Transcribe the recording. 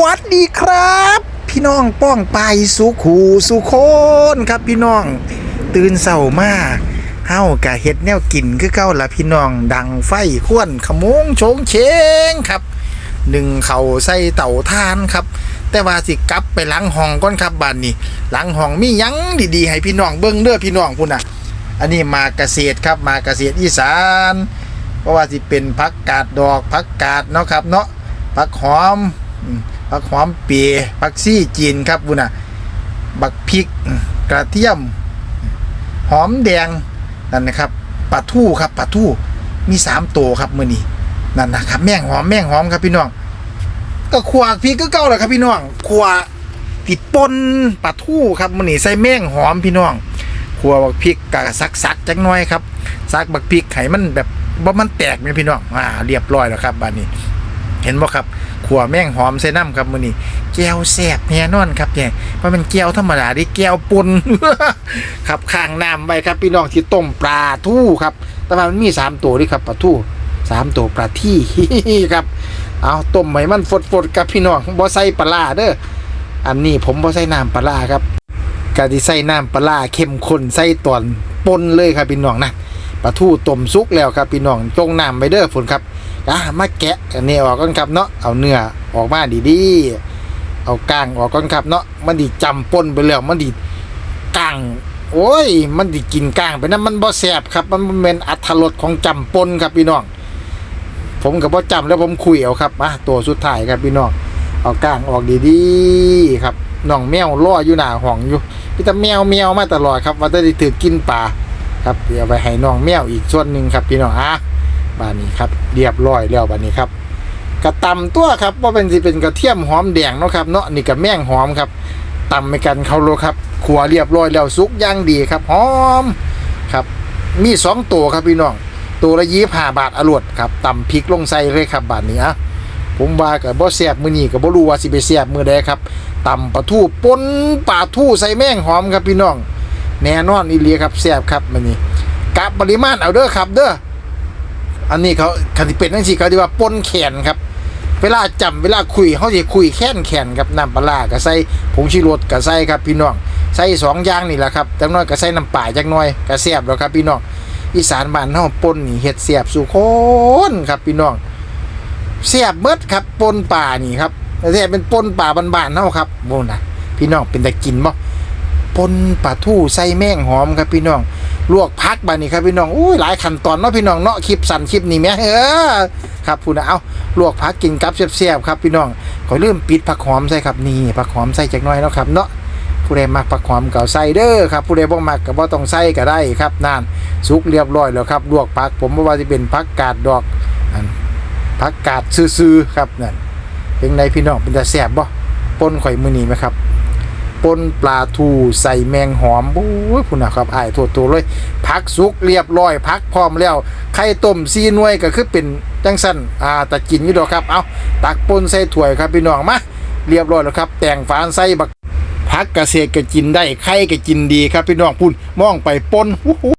วัสดีครับ พี่น้องป้องไปสุขูสุโคนครับพี่น้อง ตื่นเศร้ามาเฮากะเฮ็ดแนวกินคือเก้าละพี่น้อง ดังไฟควนขมงโฉงเชงครับหนึ่งเข่าใส่เต่าทานครับ แต่ว่าสิกลับไปหล้างห้องก่อนครับบ้านนี้หลังห้องมียังดีๆ ให้พี่น้องเบิ่งเด้อพี่น้องพุ่นน่ะ อันนี้มาเกษตรครับมาเกษตรอีสานเพราะว่าสิเป็นผักกาดดอกผักกาดเนาะครับเนาะผักหอมอืม ผักหอมเปียผักซี่จีนครับบุญน่ะบักพริกกระเทียม หอมแดงนั่นนะครับปลาทู่ครับปลาทู่มีสามตัวครับมือนี้นั่นนะครับแม่งหอมแม่งหอมครับพี่น้อง ก็ขวากพริกก็เก่าแหละครับพี่น้องขวาติดปนปลาทู่ครับมือนี้ใส่แม่งหอมพี่น้องขัวบักพริกกะซักซักจักหน้อยครับซักบักพริกไข่มันแบบบ่ามันแตกไหมพี่น้องอ่าเรียบร้อยแล้วครับบ้านนี้ เห็นบ่ครับ ขัวแม่งหอมใส่น้ำครับมือนี้แก้วแซ่บแน่นอนครับเนี่ยเพราะมันแก้วธรรมดาดิแก้วปนครับข้างน้ำไว้ครับพี่น้องที่ต้มปลาทู่ครับแต่ว่ามันมีสามตัวนี่ครับปลาทู่สามตัวปลาที่ครับเอาต้มให้มันฟดๆกับพี่น้องบ่ใส่ปลาเด้ออันนี้ผมบ่ใส่น้ำปลาครับกะที่ใส่น้ำปลาร้าเข้มข้นใส่ตอนปนเลยครับพี่น้องนะ ปลาทูต้มสุกแล้วครับพี่น้องจงน้ำไปเด้อฝนครับอะมาแกะอันนี้ออกก่อนครับเนาะเอาเนื้อออกมาดีๆเอากางออกก่อนครับเนาะมันดิจำปนไปแล้วมันดิก้างโอ้ย มันดิกินกางไปนะมันบ่แสบครับ มันเป็นอัตรสของจำปนครับพี่น้อง ผมกับพ่อจำแล้วผมคุยเอาครับอะตัวสุดท้ายครับพี่น้องเอากางออกดีๆครับน้องแมวล่ออยู่หน้าห้องอยู่พี่ตาแมวแมวมาตลอดครับว่าจะได้ถือกินปลา ครับเดี๋ยวไปให้น้องแมวอีกส่วนหนึ่งครับพี่น้องอะบ้านนี้ครับเรียบร้อยแล้วบ้านนี้ครับกระตำตัวครับว่าเป็นสิเป็นกระเทียมหอมแดงเนาะครับเนาะนี่กับแมงหอมครับตำไปกันเขาโลครับขัวเรียบร้อยแล้วสุกย่างดีครับหอมครับมีสองตัวครับพี่น้องตัวละยี่ห้าบาทอรวดครับตำพริกลงใส่เลยครับบาทนี้อะผมว่ากับบ่แซ่บมือนี้กับบ่รู้ว่าสิไปแซ่บมือใดครับตำปลาทูปนปลาทูใส่แมงหอมครับพี่น้อง แน่นอนอีเลียครับแซ่บครับมื้อนี้กะปริมาณเอาเด้อครับ เด้ออันนี้เขาคันสิเป็นจังซี่เขาเรียกว่าปนแขนครับ เวลาจำเวลาคุยเขาจะคุยแค้นแขนกับน้ำปลาร้าก็ใส่ผงชูรสก็ใส่ครับพี่น้องใส่สองอย่างนี่แหละครับจักหน้อยก็ใส่น้ำปลาจักน้อยก็แซ่บแล้วครับพี่น้องอีสานบ้านเฮาปนนี่เฮ็ดเสียบสู่คนครับพี่น้องเสียบเบิดครับปนป่านี่ครับแต่เป็นปนป่าบ้านๆเฮาครับโบ่นะพี่น้องเป็นตะกินบ่ ปนปลาทู่ใส่แมงหอมครับพี่น้อง ลวกพักบานี่ครับพี่น้องอุ้ยหลายขั้นตอนเนาะพี่น้องเนาะคลิปสั้นคลิปนี้แม่เออครับพูดนะเอาลวกพักกินกับเสียบๆครับพี่น้องขอเริ่มปิดผักหอมใส่ครับนี่ผักหอมใส่จักน่อยเนาะครับเนาะผู้ใดมักผักหอมเก่าใส่เด้อครับผู้ใดบ่มักก็บ่ต้องใส่ก็ได้ครับนั่นสุกเรียบร้อยแล้วครับลวกผักผมบ่ว่าสิเป็นผักกาดดอกอันผักกาดซื่อๆครับนั่นเป็นไงพี่น้องเป็นตาแซ่บบ่ปนข่อยมื้อนีไหมครับ ปนปลาทูใส่แมงหอมโอ้ยพุ่นนะครับอ้ายโทษตัวเลยพักสุกเรียบร้อยพักพร้อมแล้วไข่ต้มซีน่วยก็คือเป็นจังสั้นอ่าตะกินอยู่ดอกครับเอาตักปนใส่ถ้วยครับพี่น้องมาเรียบร้อยแล้วครับ แต่งฝานใส่บักพักเกกรก็กินได้ไข่ก็กินดีครับพี่น้องพุ่นมองไปปนหู